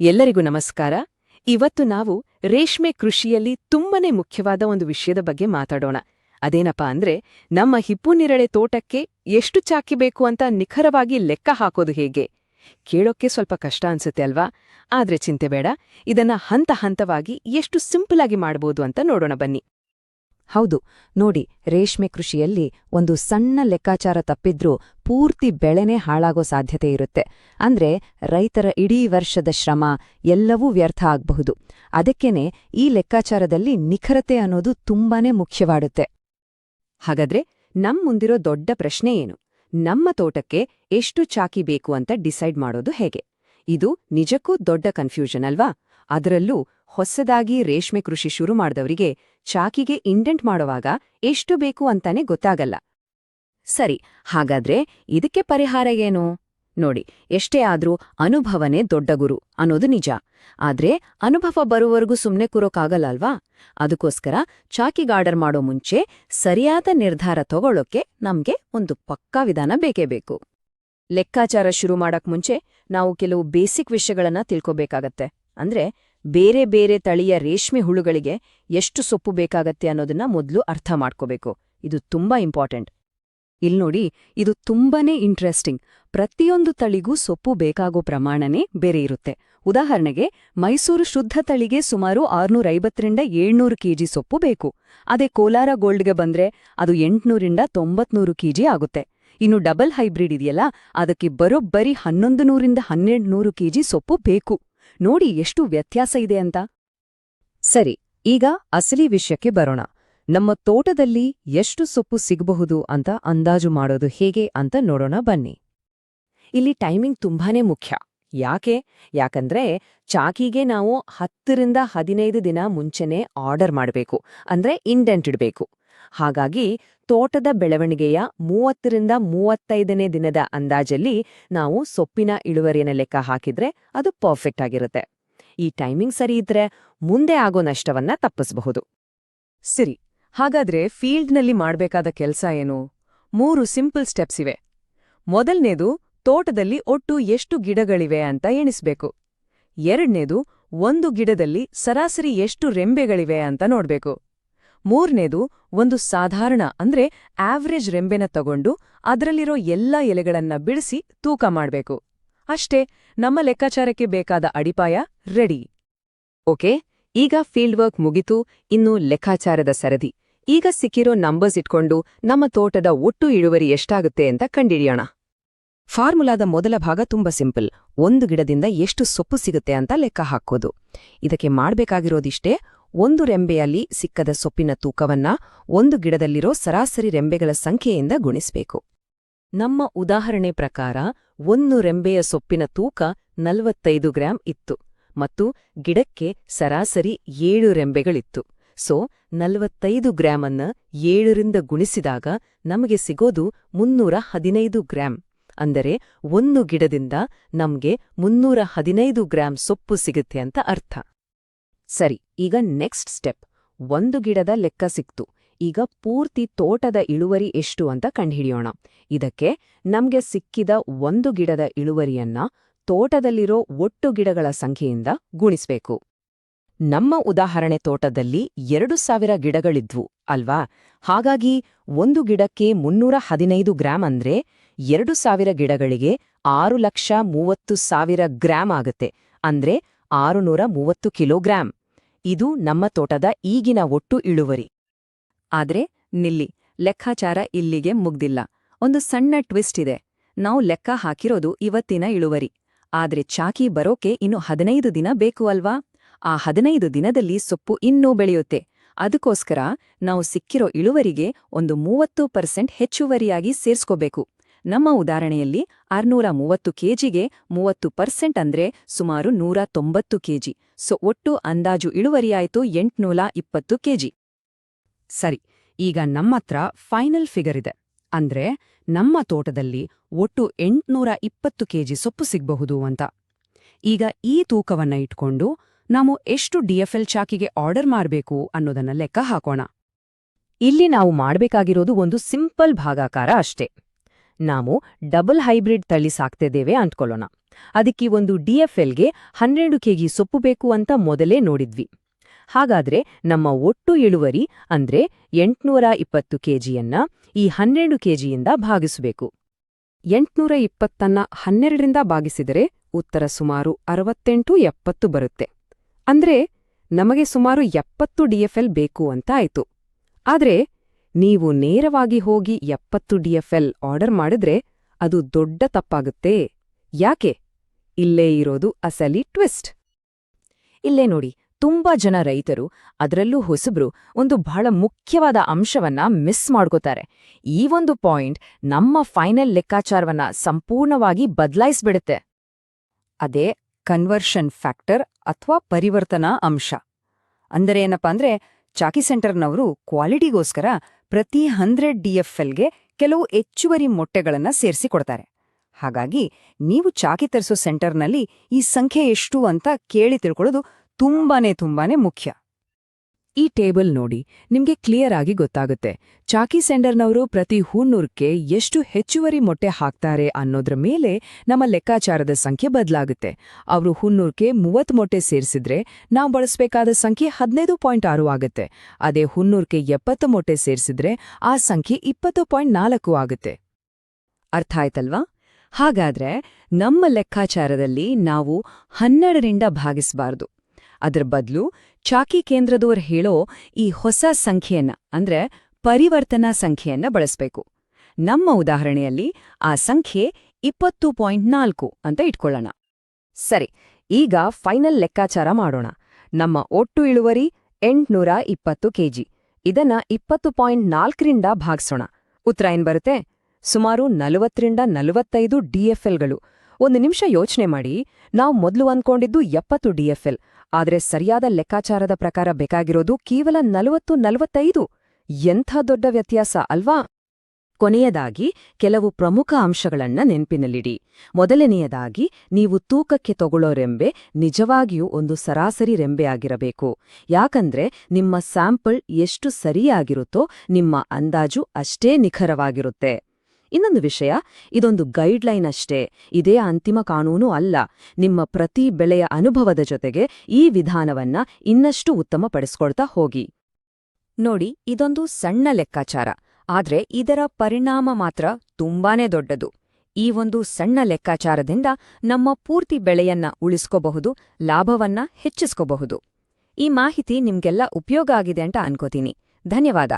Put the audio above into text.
ಎಲ್ಲರಿಗೂ ನಮಸ್ಕಾರ. ಇವತ್ತು ನಾವು ರೇಷ್ಮೆ ಕೃಷಿಯಲ್ಲಿ ತುಂಬನೇ ಮುಖ್ಯವಾದ ಒಂದು ವಿಷಯದ ಬಗ್ಗೆ ಮಾತಾಡೋಣ. ಅದೇನಪ್ಪಾ ಅಂದ್ರೆ, ನಮ್ಮ ಹಿಪ್ಪುನಿರಳೆ ತೋಟಕ್ಕೆ ಎಷ್ಟು ಚಾಕಿ ಬೇಕು ಅಂತ ನಿಖರವಾಗಿ ಲೆಕ್ಕ ಹಾಕೋದು ಹೇಗೆ? ಕೇಳೋಕ್ಕೆ ಸ್ವಲ್ಪ ಕಷ್ಟ ಅನ್ಸುತ್ತೆ ಅಲ್ವಾ? ಆದ್ರೆ ಚಿಂತೆ ಬೇಡ. ಇದನ್ನ ಹಂತ ಹಂತವಾಗಿ ಎಷ್ಟು ಸಿಂಪಲ್ ಆಗಿ ಮಾಡ್ಬೋದು ಅಂತ ನೋಡೋಣ ಬನ್ನಿ. ಹೌದು, ನೋಡಿ, ರೇಷ್ಮೆ ಕೃಷಿಯಲ್ಲಿ ಒಂದು ಸಣ್ಣ ಲೆಕ್ಕಾಚಾರ ತಪ್ಪಿದ್ರೂ ಪೂರ್ತಿ ಬೆಳೆನೇ ಹಾಳಾಗೋ ಸಾಧ್ಯತೆ ಇರುತ್ತೆ. ಅಂದ್ರೆ ರೈತರ ಇಡೀ ವರ್ಷದ ಶ್ರಮ ಎಲ್ಲವೂ ವ್ಯರ್ಥ ಆಗ್ಬಹುದು. ಅದಕ್ಕೇನೆ ಈ ಲೆಕ್ಕಾಚಾರದಲ್ಲಿ ನಿಖರತೆ ಅನ್ನೋದು ತುಂಬಾನೇ ಮುಖ್ಯವಾಡುತ್ತೆ. ಹಾಗಾದ್ರೆ ನಮ್ ಮುಂದಿರೋ ದೊಡ್ಡ ಪ್ರಶ್ನೆ ಏನು? ನಮ್ಮ ತೋಟಕ್ಕೆ ಎಷ್ಟು ಚಾಕಿ ಬೇಕು ಅಂತ ಡಿಸೈಡ್ ಮಾಡೋದು ಹೇಗೆ? ಇದು ನಿಜಕ್ಕೂ ದೊಡ್ಡ ಕನ್ಫ್ಯೂಷನ್ ಅಲ್ವಾ? ಅದರಲ್ಲೂ ಹೊಸದಾಗಿ ರೇಷ್ಮೆ ಕೃಷಿ ಶುರು ಮಾಡಿದವರಿಗೆ ಚಾಕಿಗೆ ಇಂಡೆಂಟ್ ಮಾಡುವಾಗ ಎಷ್ಟು ಬೇಕು ಅಂತಾನೆ ಗೊತ್ತಾಗಲ್ಲ. ಸರಿ, ಹಾಗಾದ್ರೆ ಇದಕ್ಕೆ ಪರಿಹಾರ ಏನು? ನೋಡಿ, ಎಷ್ಟೇ ಆದ್ರೂ ಅನುಭವನೇ ದೊಡ್ಡ ಗುರು ಅನ್ನೋದು ನಿಜ. ಆದ್ರೆ ಅನುಭವ ಬರುವವರೆಗೂ ಸುಮ್ನೆ ಕೂರೋಕ್ಕಾಗಲ್ಲ ಅಲ್ವಾ ಅದಕ್ಕೋಸ್ಕರ ಚಾಕಿಗಾರ್ಡರ್ ಮಾಡೋ ಮುಂಚೆ ಸರಿಯಾದ ನಿರ್ಧಾರ ತಗೊಳ್ಳೋಕೆ ನಮ್ಗೆ ಒಂದು ಪಕ್ಕಾ ವಿಧಾನ ಬೇಕೇ ಬೇಕು. ಲೆಕ್ಕಾಚಾರ ಶುರು ಮಾಡಕ್ ಮುಂಚೆ ನಾವು ಕೆಲವು ಬೇಸಿಕ್ ವಿಷಯಗಳನ್ನ ತಿಳ್ಕೊಬೇಕಾಗತ್ತೆ. ಅಂದ್ರೆ ಬೇರೆ ಬೇರೆ ತಳಿಯ ರೇಷ್ಮೆ ಹುಳುಗಳಿಗೆ ಎಷ್ಟು ಸೊಪ್ಪು ಬೇಕಾಗತ್ತೆ ಅನ್ನೋದನ್ನ ಮೊದಲು ಅರ್ಥ ಮಾಡ್ಕೋಬೇಕು. ಇದು ತುಂಬಾ ಇಂಪಾರ್ಟೆಂಟ್. ಇಲ್ನೋಡಿ ಇದು ತುಂಬಾನೇ ಇಂಟ್ರೆಸ್ಟಿಂಗ್. ಪ್ರತಿಯೊಂದು ತಳಿಗೂ ಸೊಪ್ಪು ಬೇಕಾಗೋ ಪ್ರಮಾಣನೇ ಬೇರೆ ಇರುತ್ತೆ. ಉದಾಹರಣೆಗೆ, ಮೈಸೂರು ಶುದ್ಧ ತಳಿಗೆ ಸುಮಾರು ಆರ್ನೂರ ಐವತ್ತರಿಂದ ಏಳ್ನೂರು ಕೆಜಿ ಸೊಪ್ಪು ಬೇಕು. ಅದೇ ಕೋಲಾರ ಗೋಲ್ಡ್ಗೆ ಬಂದ್ರೆ ಅದು ಎಂಟ್ನೂರಿಂದ ತೊಂಬತ್ನೂರು ಕೆಜಿ ಆಗುತ್ತೆ. ಇನ್ನು ಡಬಲ್ ಹೈಬ್ರಿಡ್ ಇದೆಯಲ್ಲ, ಅದಕ್ಕೆ ಬರೋಬ್ಬರಿ ಹನ್ನೊಂದು ನೂರಿಂದ ಹನ್ನೆರಡು ನೂರು ಕೆಜಿ ಸೊಪ್ಪು ಬೇಕು. ನೋಡಿ ಎಷ್ಟು ವ್ಯತ್ಯಾಸ ಇದೆ ಅಂತ? ಸರಿ, ಈಗ ಅಸಲಿ ವಿಷಯಕ್ಕೆ ಬರೋಣ. ನಮ್ಮ ತೋಟದಲ್ಲಿ ಎಷ್ಟು ಸೊಪ್ಪು ಸಿಗಬಹುದು ಅಂತ ಅಂದಾಜು ಮಾಡೋದು ಹೇಗೆ ಅಂತ ನೋಡೋಣ ಬನ್ನಿ. ಇಲ್ಲಿ ಟೈಮಿಂಗ್ ತುಂಬಾನೇ ಮುಖ್ಯ. ಯಾಕೆ? ಯಾಕಂದ್ರೆ ಚಾಕಿಗೆ ನಾವು ಹತ್ತರಿಂದ ಹದಿನೈದು ದಿನ ಮುಂಚೆನೇ ಆರ್ಡರ್ ಮಾಡಬೇಕು, ಅಂದ್ರೆ ಇಂಡೆಂಟ್ ಇಡಬೇಕು. ಹಾಗಾಗಿ ತೋಟದ ಬೆಳವಣಿಗೆಯ ಮೂವತ್ತರಿಂದ ಮೂವತ್ತೈದನೇ ದಿನದ ಅಂದಾಜಲ್ಲಿ ನಾವು ಸೊಪ್ಪಿನ ಇಳುವರಿಯನ್ನು ಲೆಕ್ಕ ಹಾಕಿದ್ರೆ ಅದು ಪರ್ಫೆಕ್ಟ್ ಆಗಿರುತ್ತೆ. ಈ ಟೈಮಿಂಗ್ ಸರಿ ಇದ್ರೆ ಮುಂದೆ ಆಗೋ ನಷ್ಟವನ್ನ ತಪ್ಪಿಸಬಹುದು. ಸರಿ, ಹಾಗಾದ್ರೆ ಫೀಲ್ಡ್ನಲ್ಲಿ ಮಾಡಬೇಕಾದ ಕೆಲಸ ಏನು? ಮೂರು ಸಿಂಪಲ್ ಸ್ಟೆಪ್ಸ್ ಇವೆ. ಮೊದಲನೇದು, ತೋಟದಲ್ಲಿ ಒಟ್ಟು ಎಷ್ಟು ಗಿಡಗಳಿವೆ ಅಂತ ಎಣಿಸ್ಬೇಕು. ಎರಡನೇದು, ಒಂದು ಗಿಡದಲ್ಲಿ ಸರಾಸರಿ ಎಷ್ಟು ರೆಂಬೆಗಳಿವೆ ಅಂತ ನೋಡ್ಬೇಕು. ಮೂರನೇದು ಒಂದು ಸಾಧಾರಣ ಅಂದ್ರೆ ಆವ್ರೇಜ್ ರೆಂಬೆನ ತಗೊಂಡು ಅದರಲ್ಲಿರೋ ಎಲ್ಲ ಎಲೆಗಳನ್ನ ಬಿಡಿಸಿ ತೂಕ ಮಾಡಬೇಕು. ಅಷ್ಟೇ, ನಮ್ಮ ಲೆಕ್ಕಾಚಾರಕ್ಕೆ ಬೇಕಾದ ಅಡಿಪಾಯ ರೆಡಿ ಓಕೆ, ಈಗ ಫೀಲ್ಡ್ ವರ್ಕ್ ಮುಗಿತು, ಇನ್ನು ಲೆಕ್ಕಾಚಾರದ ಸರದಿ. ಈಗ ಸಿಕ್ಕಿರೋ ನಂಬರ್ಸ್ ಇಟ್ಕೊಂಡು ನಮ್ಮ ತೋಟದ ಒಟ್ಟು ಇಳುವರಿ ಎಷ್ಟಾಗುತ್ತೆ ಅಂತ ಕಂಡಿಡಿಯೋಣ. ಫಾರ್ಮುಲಾದ ಮೊದಲ ಭಾಗ ತುಂಬಾ ಸಿಂಪಲ್ ಒಂದು ಗಿಡದಿಂದ ಎಷ್ಟು ಸೊಪ್ಪು ಸಿಗುತ್ತೆ ಅಂತ ಲೆಕ್ಕ ಹಾಕೋದು. ಇದಕ್ಕೆ ಮಾಡ್ಬೇಕಾಗಿರೋದಿಷ್ಟೇ ಒಂದು ರೆಂಬೆಯಲ್ಲಿ ಸಿಕ್ಕದ ಸೊಪ್ಪಿನ ತೂಕವನ್ನ ಒಂದು ಗಿಡದಲ್ಲಿರೋ ಸರಾಸರಿ ರೆಂಬೆಗಳ ಸಂಖ್ಯೆಯಿಂದ ಗುಣಿಸಬೇಕು. ನಮ್ಮ ಉದಾಹರಣೆ ಪ್ರಕಾರ, ಒಂದು ರೆಂಬೆಯ ಸೊಪ್ಪಿನ ತೂಕ ನಲವತ್ತೈದು ಗ್ರಾಂ ಇತ್ತು ಮತ್ತು ಗಿಡಕ್ಕೆ ಸರಾಸರಿ ಏಳು ರೆಂಬೆಗಳಿತ್ತು. ಸೊ, ನಲವತ್ತೈದು ಗ್ರಾಮನ್ನ ಏಳರಿಂದ ಗುಣಿಸಿದಾಗ ನಮಗೆ ಸಿಗೋದು ಮುನ್ನೂರ ಹದಿನೈದು ಗ್ರಾಂ. ಅಂದರೆ ಒಂದು ಗಿಡದಿಂದ ನಮ್ಗೆ ಮುನ್ನೂರ ಹದಿನೈದು ಗ್ರಾಂ ಸೊಪ್ಪು ಸಿಗುತ್ತೆ ಅಂತ ಅರ್ಥ. ಸರಿ, ಈಗ ನೆಕ್ಸ್ಟ್ ಸ್ಟೆಪ್ ಒಂದು ಗಿಡದ ಲೆಕ್ಕ ಸಿಕ್ತು. ಈಗ ಪೂರ್ತಿ ತೋಟದ ಇಳುವರಿ ಎಷ್ಟು ಅಂತ ಕಂಡುಹಿಡಿಯೋಣ. ಇದಕ್ಕೆ ನಮ್ಗೆ ಸಿಕ್ಕಿದ ಒಂದು ಗಿಡದ ಇಳುವರಿಯನ್ನ ತೋಟದಲ್ಲಿರೋ ಒಟ್ಟು ಗಿಡಗಳ ಸಂಖ್ಯೆಯಿಂದ ಗುಣಿಸ್ಬೇಕು. ನಮ್ಮ ಉದಾಹರಣೆ ತೋಟದಲ್ಲಿ ಎರಡು ಸಾವಿರ ಗಿಡಗಳಿದ್ವು, ಅಲ್ವಾ? ಹಾಗಾಗಿ ಒಂದು ಗಿಡಕ್ಕೆ ಮುನ್ನೂರ ಹದಿನೈದು ಗ್ರಾಂ ಅಂದ್ರೆ ಎರಡು ಸಾವಿರ ಗಿಡಗಳಿಗೆ ಆರು ಲಕ್ಷ ಮೂವತ್ತು ಸಾವಿರ ಗ್ರಾಂ ಆಗುತ್ತೆ. ಅಂದ್ರೆ ಆರುನೂರ ಮೂವತ್ತು ಕಿಲೋಗ್ರಾಂ. ಇದು ನಮ್ಮ ತೋಟದ ಈಗಿನ ಒಟ್ಟು ಇಳುವರಿ. ಆದ್ರೆ, ನಿಲ್ಲಿ, ಲೆಕ್ಕಾಚಾರ ಇಲ್ಲಿಗೆ ಮುಗ್ದಿಲ್ಲ. ಒಂದು ಸಣ್ಣ ಟ್ವಿಸ್ಟ್ ಇದೆ. ನಾವು ಲೆಕ್ಕ ಹಾಕಿರೋದು ಇವತ್ತಿನ ಇಳುವರಿ. ಆದ್ರೆ ಚಾಕಿ ಬರೋಕೆ ಇನ್ನು ಹದಿನೈದು ದಿನ ಬೇಕು ಅಲ್ವಾ? ಆ ಹದಿನೈದು ದಿನದಲ್ಲಿ ಸೊಪ್ಪು ಇನ್ನೂ ಬೆಳೆಯುತ್ತೆ. ಅದಕ್ಕೋಸ್ಕರ ನಾವು ಸಿಕ್ಕಿರೋ ಇಳುವರಿಗೆ ಒಂದು ಮೂವತ್ತು ಪರ್ಸೆಂಟ್ ಹೆಚ್ಚುವರಿಯಾಗಿ ಸೇರ್ಸ್ಕೋಬೇಕು. ನಮ್ಮ ಉದಾಹರಣೆಯಲ್ಲಿ ಆರ್ನೂರ ಮೂವತ್ತು ಕೆಜಿಗೆ ಮೂವತ್ತು ಪರ್ಸೆಂಟ್ ಅಂದ್ರೆ ಸುಮಾರು ನೂರ ತೊಂಬತ್ತು ಕೆಜಿ. ಸೊ, ಒಟ್ಟು ಅಂದಾಜು ಇಳುವರಿಯಾಯಿತು ಎಂಟ್ನೂರ ಇಪ್ಪತ್ತು ಕೆಜಿ. ಸರಿ, ಈಗ ನಮ್ಮತ್ರ ಫೈನಲ್ ಫಿಗರ್ ಇದೆ. ಅಂದ್ರೆ ನಮ್ಮ ತೋಟದಲ್ಲಿ ಒಟ್ಟು ಎಂಟ್ನೂರ ಇಪ್ಪತ್ತು ಕೆಜಿ ಸೊಪ್ಪು ಸಿಗ್ಬಹುದು ಅಂತ. ಈಗ ಈ ತೂಕವನ್ನ ಇಟ್ಕೊಂಡು ನಾವು ಎಷ್ಟು ಡಿಎಫ್ಎಲ್ ಚಾಕಿಗೆ ಆರ್ಡರ್ ಮಾಡಬೇಕು ಅನ್ನೋದನ್ನ ಲೆಕ್ಕ ಹಾಕೋಣ. ಇಲ್ಲಿ ನಾವು ಮಾಡಬೇಕಾಗಿರೋದು ಒಂದು ಸಿಂಪಲ್ ಭಾಗಾಕಾರ ಅಷ್ಟೇ. ನಾವು ಡಬಲ್ ಹೈಬ್ರಿಡ್ ತಳಿ ಸಾಕ್ತಿದ್ದೇವೆ ಅಂದ್ಕೊಳ್ಳೋಣ. ಅದಕ್ಕೆ ಒಂದು ಡಿಎಫ್ಎಲ್ಗೆ ಹನ್ನೆರಡು ಕೆಜಿ ಸೊಪ್ಪು ಬೇಕು ಅಂತ ಮೊದಲೇ ನೋಡಿದ್ವಿ. ಹಾಗಾದ್ರೆ ನಮ್ಮ ಒಟ್ಟು ಇಳುವರಿ ಅಂದ್ರೆ ಎಂಟ್ನೂರ ಇಪ್ಪತ್ತು ಕೆಜಿಯನ್ನ ಈ ಹನ್ನೆರಡು ಕೆಜಿಯಿಂದ ಭಾಗಿಸಬೇಕು. ಎಂಟ್ನೂರ ಇಪ್ಪತ್ತನ್ನ ಹನ್ನೆರಡರಿಂದ ಭಾಗಿಸಿದರೆ ಉತ್ತರ ಸುಮಾರು ಅರವತ್ತೆಂಟು ಎಪ್ಪತ್ತು ಬರುತ್ತೆ. ಅಂದ್ರೆ ನಮಗೆ ಸುಮಾರು ಎಪ್ಪತ್ತು ಡಿಎಫ್ಎಲ್ ಬೇಕು ಅಂತ ಆಯ್ತು. ಆದ್ರೆ ನೀವು ನೇರವಾಗಿ ಹೋಗಿ ಎಪ್ಪತ್ತು ಡಿಎಫ್ಎಲ್ ಆರ್ಡರ್ ಮಾಡಿದ್ರೆ ಅದು ದೊಡ್ಡ ತಪ್ಪಾಗುತ್ತೆ. ಯಾಕೆ? ಇಲ್ಲೇ ಇರೋದು ಅಸಲಿ ಟ್ವಿಸ್ಟ್. ಇಲ್ಲೇ ನೋಡಿ, ತುಂಬಾ ಜನ ರೈತರು, ಅದರಲ್ಲೂ ಹೊಸಬ್ರು, ಒಂದು ಬಹಳ ಮುಖ್ಯವಾದ ಅಂಶವನ್ನ ಮಿಸ್ ಮಾಡ್ಕೋತಾರೆ. ಈ ಒಂದು ಪಾಯಿಂಟ್ ನಮ್ಮ ಫೈನಲ್ ಲೆಕ್ಕಾಚಾರವನ್ನ ಸಂಪೂರ್ಣವಾಗಿ ಬದಲಾಯಿಸ್ಬಿಡುತ್ತೆ. ಅದೇ ಕನ್ವರ್ಷನ್ ಫ್ಯಾಕ್ಟರ್ ಅಥವಾ ಪರಿವರ್ತನಾ ಅಂಶ. ಅಂದರೆ ಏನಪ್ಪಾ ಅಂದ್ರೆ, ಚಾಕಿ ಸೆಂಟರ್ನವರು ಕ್ವಾಲಿಟಿಗೋಸ್ಕರ ಪ್ರತಿ ಹಂಡ್ರೆಡ್ ಡಿಎಫ್ಎಲ್ಗೆ ಕೆಲವು ಹೆಚ್ಚುವರಿ ಮೊಟ್ಟೆಗಳನ್ನು ಸೇರಿಸಿಕೊಡ್ತಾರೆ ಹಾಗಾಗಿ ನೀವು ಚಾಕಿ ತರಿಸೋ ಸೆಂಟರ್ನಲ್ಲಿ ಈ ಸಂಖ್ಯೆ ಎಷ್ಟು ಅಂತ ಕೇಳಿ ತಿಳ್ಕೊಳ್ಳೋದು ತುಂಬಾನೇ ತುಂಬಾನೇ ಮುಖ್ಯ. ಈ ಟೇಬಲ್ ನೋಡಿ, ನಿಮ್ಗೆ ಕ್ಲಿಯರ್ ಆಗಿ ಗೊತ್ತಾಗುತ್ತೆ. ಚಾಕಿ ಸೆಂಡರ್ನವರು ಪ್ರತಿ ಹೂನೂರಕ್ಕೆ ಎಷ್ಟು ಹೆಚ್ಚುವರಿ ಮೊಟ್ಟೆ ಹಾಕ್ತಾರೆ ಅನ್ನೋದ್ರ ಮೇಲೆ ನಮ್ಮ ಲೆಕ್ಕಾಚಾರದ ಸಂಖ್ಯೆ ಬದಲಾಗುತ್ತೆ. ಅವರು ಹುನ್ನೂರ್ಕೆ ಮೂವತ್ತು ಮೊಟ್ಟೆ ಸೇರಿಸಿದ್ರೆ ನಾವು ಬಳಸಬೇಕಾದ ಸಂಖ್ಯೆ ಹದಿನೈದು ಪಾಯಿಂಟ್ ಆರು ಆಗುತ್ತೆ. ಅದೇ ಹುನ್ನೂರ್ಕೆ ಎಪ್ಪತ್ತು ಮೊಟ್ಟೆ ಸೇರಿಸಿದ್ರೆ ಆ ಸಂಖ್ಯೆ ಇಪ್ಪತ್ತು ಪಾಯಿಂಟ್ ನಾಲ್ಕು ಆಗುತ್ತೆ. ಅರ್ಥ ಆಯ್ತಲ್ವಾ? ಹಾಗಾದ್ರೆ ನಮ್ಮ ಲೆಕ್ಕಾಚಾರದಲ್ಲಿ ನಾವು ಹನ್ನೆರಡರಿಂದ ಭಾಗಿಸಬಾರ್ದು. ಅದರ ಬದಲು ಚಾಕಿ ಕೇಂದ್ರದವ್ರು ಹೇಳೋ ಈ ಹೊಸ ಸಂಖ್ಯೆಯನ್ನ, ಅಂದ್ರೆ ಪರಿವರ್ತನಾ ಸಂಖ್ಯೆಯನ್ನ ಬಳಸಬೇಕು. ನಮ್ಮ ಉದಾಹರಣೆಯಲ್ಲಿ ಆ ಸಂಖ್ಯೆ ಇಪ್ಪತ್ತು ಪಾಯಿಂಟ್ ನಾಲ್ಕು ಅಂತ ಇಟ್ಕೊಳ್ಳೋಣ. ಸರಿ, ಈಗ ಫೈನಲ್ ಲೆಕ್ಕಾಚಾರ ಮಾಡೋಣ. ನಮ್ಮ ಒಟ್ಟು ಇಳುವರಿ ಎಂಟ್ನೂರ ಇಪ್ಪತ್ತು ಕೆಜಿ. ಇದನ್ನ ಇಪ್ಪತ್ತು ಪಾಯಿಂಟ್ ನಾಲ್ಕರಿಂದ ಭಾಗಿಸೋಣ. ಉತ್ತರ ಏನ್ ಬರುತ್ತೆ? ಸುಮಾರು ನಲವತ್ತರಿಂದ ನಲವತ್ತೈದು ಡಿಎಫ್ಎಲ್ಗಳು ಒಂದು ನಿಮಿಷ ಯೋಚನೆ ಮಾಡಿ. ನಾವು ಮೊದಲು ಅಂದ್ಕೊಂಡಿದ್ದು ಎಪ್ಪತ್ತು ಡಿಎಫ್ಎಲ್ ಆದರೆ ಸರಿಯಾದ ಲೆಕ್ಕಾಚಾರದ ಪ್ರಕಾರ ಬೇಕಾಗಿರೋದು ಕೇವಲ ನಲವತ್ತು, ನಲವತ್ತೈದು. ಎಂಥ ದೊಡ್ಡ ವ್ಯತ್ಯಾಸ ಅಲ್ವಾ? ಕೊನೆಯದಾಗಿ, ಕೆಲವು ಪ್ರಮುಖ ಅಂಶಗಳನ್ನ ನೆನ್ಪಿನಲ್ಲಿಡಿ. ಮೊದಲನೆಯದಾಗಿ, ನೀವು ತೂಕಕ್ಕೆ ತಗೊಳ್ಳೋ ರೆಂಬೆ ನಿಜವಾಗಿಯೂ ಒಂದು ಸರಾಸರಿ ರೆಂಬೆ ಆಗಿರಬೇಕು. ಯಾಕಂದ್ರೆ ನಿಮ್ಮ ಸ್ಯಾಂಪಲ್ ಎಷ್ಟು ಸರಿಯಾಗಿರುತ್ತೋ ನಿಮ್ಮ ಅಂದಾಜು ಅಷ್ಟೇ ನಿಖರವಾಗಿರುತ್ತೆ. ಇನ್ನೊಂದು ವಿಷಯ, ಇದೊಂದು ಗೈಡ್ಲೈನ್ ಅಷ್ಟೇ. ಇದೇ ಅಂತಿಮ ಕಾನೂನು ಅಲ್ಲ. ನಿಮ್ಮ ಪ್ರತಿ ಬೆಳೆಯ ಅನುಭವದ ಜೊತೆಗೆ ಈ ವಿಧಾನವನ್ನ ಇನ್ನಷ್ಟು ಉತ್ತಮಪಡಿಸ್ಕೊಳ್ತಾ ಹೋಗಿ. ನೋಡಿ, ಇದೊಂದು ಸಣ್ಣ ಲೆಕ್ಕಾಚಾರ. ಆದ್ರೆ ಇದರ ಪರಿಣಾಮ ಮಾತ್ರ ತುಂಬಾನೇ ದೊಡ್ಡದು. ಈ ಒಂದು ಸಣ್ಣ ಲೆಕ್ಕಾಚಾರದಿಂದ ನಮ್ಮ ಪೂರ್ತಿ ಬೆಳೆಯನ್ನ ಉಳಿಸ್ಕೋಬಹುದು, ಲಾಭವನ್ನ ಹೆಚ್ಚಿಸ್ಕೋಬಹುದು. ಈ ಮಾಹಿತಿ ನಿಮ್ಗೆಲ್ಲ ಉಪಯೋಗ ಆಗಿದೆ ಅಂತ ಅನ್ಕೋತೀನಿ. ಧನ್ಯವಾದ.